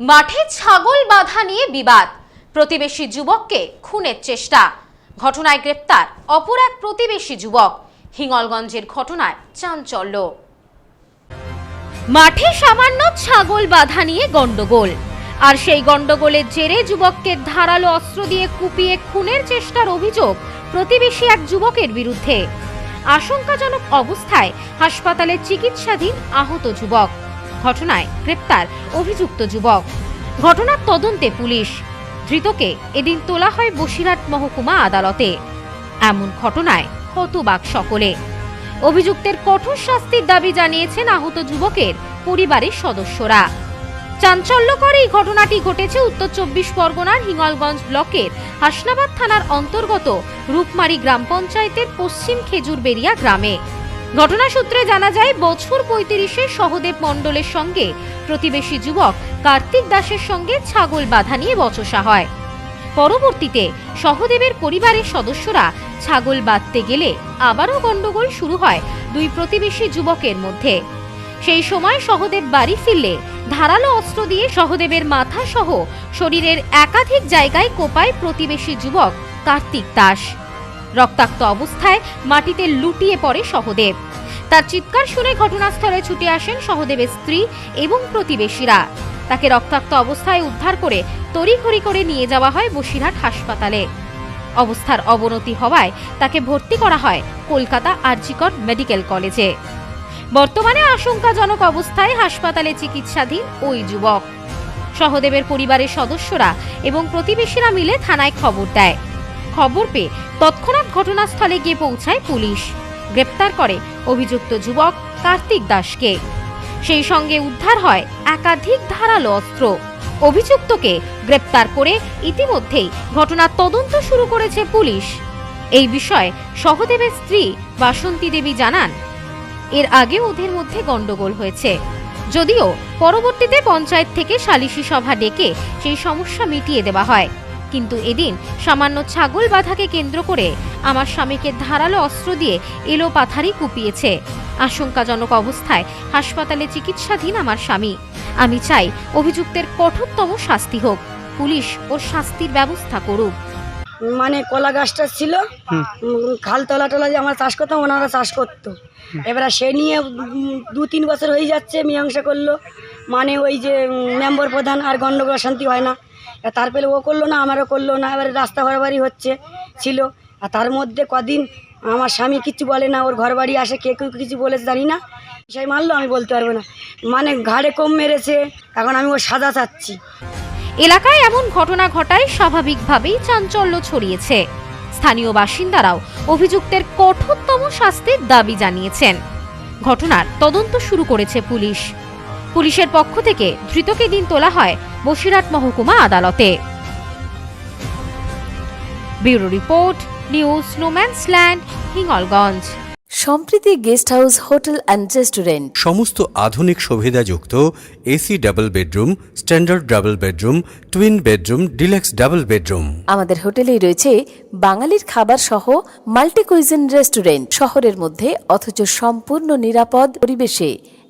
মাঠে ছাগল বাধা নিয়ে বিবাদ। প্রতিবেশী যুবককে খুনের চেষ্টা। ঘটনায় গ্রেপ্তার অপর এক প্রতিবেশী যুবক। হিঙ্গলগঞ্জের ঘটনায় চাঞ্চল্য। মাঠে সামান্য ছাগল বাধা নিয়ে গন্ডগোল আর সেই গন্ডগোলের জেরে যুবককে ধারালো অস্ত্র দিয়ে কুপিয়ে খুনের চেষ্টার অভিযোগ প্রতিবেশী এক যুবকের বিরুদ্ধে। আশঙ্কাজনক অবস্থায় হাসপাতালে চিকিৎসাধীন আহত যুবক। ঘটনায় গ্রেপ্তার অভিযুক্ত যুবক। ঘটনার তদন্তে পুলিশ। ধৃতকে এদিন তোলা হয় বসিরহাট মহকুমা আদালতে। এমন ঘটনায় হতবাক সকলে। অভিযুক্তের কঠোর শাস্তির দাবি জানিয়েছেন আহত যুবকের পরিবারের সদস্যরা। চাঞ্চল্যকর এই ঘটনাটি ঘটেছে উত্তর চব্বিশ পরগনার হিঙ্গলগঞ্জ ব্লকের হাসনাবাদ থানার অন্তর্গত রূপমারি গ্রাম পঞ্চায়েতের পশ্চিম খেজুরবেড়িয়া গ্রামে। ঘটনা সূত্রে জানা যায়, বছর পঁয়ত্রিশের সহদেব মণ্ডলের সঙ্গে প্রতিবেশী যুবক কার্তিক দাসের সঙ্গে ছাগল বাধা নিয়ে বচসা হয়। পরবর্তীতে সহদেবের পরিবারের সদস্যরা ছাগল বাঁধতে গেলে আবারও গন্ডগোল শুরু হয় দুই প্রতিবেশী যুবকের মধ্যে। সেই সময় সহদেব বাড়ি ফিরলে ধারালো অস্ত্র দিয়ে সহদেবের মাথা সহ শরীরের একাধিক জায়গায় কোপায় প্রতিবেশী যুবক কার্তিক দাস। রক্তাক্ত অবস্থায় মাটিতে লুটিয়ে পড়ে সহদেব। তার চিৎকার শুনে ঘটনাস্থলে ছুটে আসেন সহদেবের স্ত্রী এবং প্রতিবেশীরা। তাকে রক্তাক্ত অবস্থায় উদ্ধার করে তড়িঘড়ি করে নিয়ে যাওয়া হয় বসিরহাট হাসপাতালে। অবস্থার অবনতি হওয়ায় তাকে ভর্তি করা হয় কলকাতা আরজিকর মেডিকেল কলেজে। বর্তমানে আশঙ্কাজনক অবস্থায় হাসপাতালে চিকিৎসাধীন ওই যুবক। সহদেবের পরিবারের সদস্যরা এবং প্রতিবেশীরা মিলে থানায় খবর দেয়। খবর পেয়ে তৎক্ষণাৎ ঘটনাস্থলে গিয়ে পৌঁছায় পুলিশ। গ্রেপ্তার করে অভিযুক্ত যুবক কার্তিক দাসকে। সেই সঙ্গে উদ্ধার হয় একাধিক ধারালো অস্ত্র। অভিযুক্তকে গ্রেপ্তার করে ইতিমধ্যেই ঘটনার তদন্ত শুরু করেছে পুলিশ। এই বিষয়ে সহদেবের স্ত্রী বাসন্তী দেবী জানান, এর আগে ওদের মধ্যে গন্ডগোল হয়েছে। যদিও পরবর্তীতে পঞ্চায়েত থেকে সালিশি সভা ডেকে সেই সমস্যা মিটিয়ে দেওয়া হয়। কিন্তু এদিন সামান্য ছাগল বাধাকে কেন্দ্র করে আমার স্বামীকে ধারালো অস্ত্র দিয়ে এলো পাথারি কুপিয়েছে। আশঙ্কাজনক অবস্থায় হাসপাতালে চিকিৎসাধীন আমার স্বামী। আমি চাই অভিযুক্তের কঠোরতম শাস্তি হোক। পুলিশ ওর শাস্তির ব্যবস্থা করুক। মানে কলা গাছটা ছিল খাল তলা টলা যে আমরা চাষ করতাম ওনারা চাষ করতো। এবারে সে নিয়ে দু তিন বছর হয়ে যাচ্ছে মীমাংসা করল। মানে ওই যে মেম্বর প্রধান আর গণ্ডগোল শান্তি হয় না। আর তারপরে ও করল না, আমারও করল না, এবারে রাস্তা ঘরবাড়ি হচ্ছে, ছিল। আর তার মধ্যে কদিন আমার স্বামী কিছু বলে না, ওর ঘর বাড়ি আসে, কে কেউ কিছু বলেছে জানি না। সেই মারলো আমি বলতে পারব না। মানে ঘাড়ে কম মেরেছে, এখন আমি ওর সাজা চাচ্ছি। এলাকায় এমন ঘটনা ঘটায় স্বাভাবিকভাবেই চাঞ্চল্য ছড়িয়েছে। স্থানীয় বাসিন্দারাও অভিযুক্তের কঠোরতম শাস্তির দাবি জানিয়েছেন। ঘটনার তদন্ত শুরু করেছে পুলিশ। পুলিশের পক্ষ থেকে ধৃতকে দিন তোলা হয় বসিরহাট মহকুমা আদালতে। Bureau report news snowman's land Hingalganj. Sampriti guest house hotel and restaurant. সমস্ত আধুনিক সুবিধাযুক্ত AC double bedroom standard double bedroom twin bedroom deluxe double bedroom. আমাদের হোটেলেই রয়েছে বাঙালির খাবার সহ মাল্টি কুইজিন রেস্টুরেন্ট। শহরের মধ্যে অথচ সম্পূর্ণ নিরাপদ পরিবেশে।